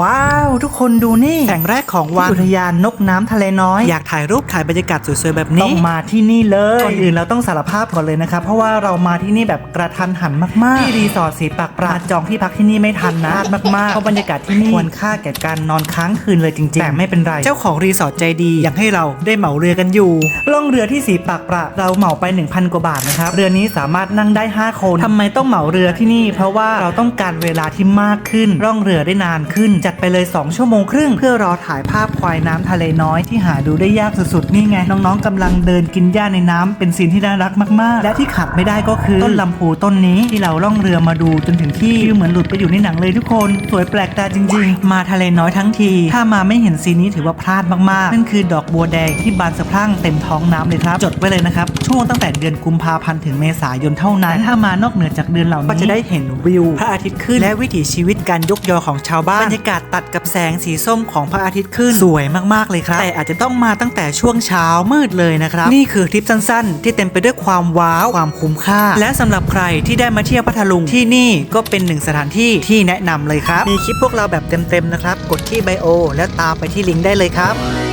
ว้าว ทุกคนดูนี่แสงแรกของวันอุทยานนกน้ำทะเลน้อย อยากถ่ายรูปถ่ายบรรยากาศสวยๆแบบนี้ ต้องมาที่นี่เลยก่อนอื่นเราต้องสารภาพก่อนเลยนะครับ เพราะว่าเรามาที่นี่แบบกระทันหันมากๆ ที่รีสอร์ทสีปากปราดจองที่พักที่นี่ไม่ทันนะมากๆเพราะบรรยากาศที่นี่ควรค่าแก่การนอนค้างคืนเลยจริงๆแต่ไม่เป็นไร เจ้าของรีสอร์ทใจดีอยากให้เราได้เหมาเรือกันอยู่ล่องเรือที่สีปากปราดเราเหมาไป 1,000 กว่าบาทนะครับเรือนี้สามารถนั่งได้ 5 คนทำไมต้องเหมาเรือที่นี่ เพราะว่าเราต้องการเวลาที่มากขึ้น ร่องเรือได้นานขึ้นจัดไปเลย 2 ชั่วโมงครึ่ง เพื่อรอถ่ายภาพควายน้ำทะเลน้อยที่หาดูได้ยากสุดๆ นี่ไง น้องๆกำลังเดินกินหญ้าในน้ำเป็นซีนที่น่ารักมากๆ และที่ขาดไม่ได้ก็คือต้นลำพูต้นนี้ที่เราล่องเรือมาดูจนถึงที่ฟิลเหมือนหลุดไปอยู่ในหนังเลยทุกคน สวยแปลกตาจริง ๆ มาทะเลน้อยทั้งที ถ้ามาไม่เห็นซีนนี้ถือว่าพลาดมากๆ นั่นคือดอกบัวแดงที่บานสะพรั่งเต็มท้องน้ำเลยครับ จดไว้เลยนะครับช่วงตั้งแต่เดือนกุมภาพันธ์ถึงเมษายนเท่านั้นถ้ามานอกเหนือจากเดือนเหล่านี้ก็จะได้เห็นวิวพระอาทิตย์ขึ้นและวิถีชีวิตการยกยอของชาวบ้านบรรยากาศตัดกับแสงสีส้มของพระอาทิตย์ขึ้นสวยมากๆเลยครับแต่อาจจะต้องมาตั้งแต่ช่วงเช้ามืดเลยนะครับนี่คือทริปสั้นๆ ที่เต็มไปด้วยความว้าวความคุ้มค่า และสำหรับใครที่ได้มาเที่ยวพัทลุงที่นี่ก็เป็นหนึ่งสถานที่ที่แนะนำเลยครับ มีคลิปพวกเราแบบเต็มๆนะครับ กดที่ไบโอ และตามไปที่ลิงก์ได้เลยครับ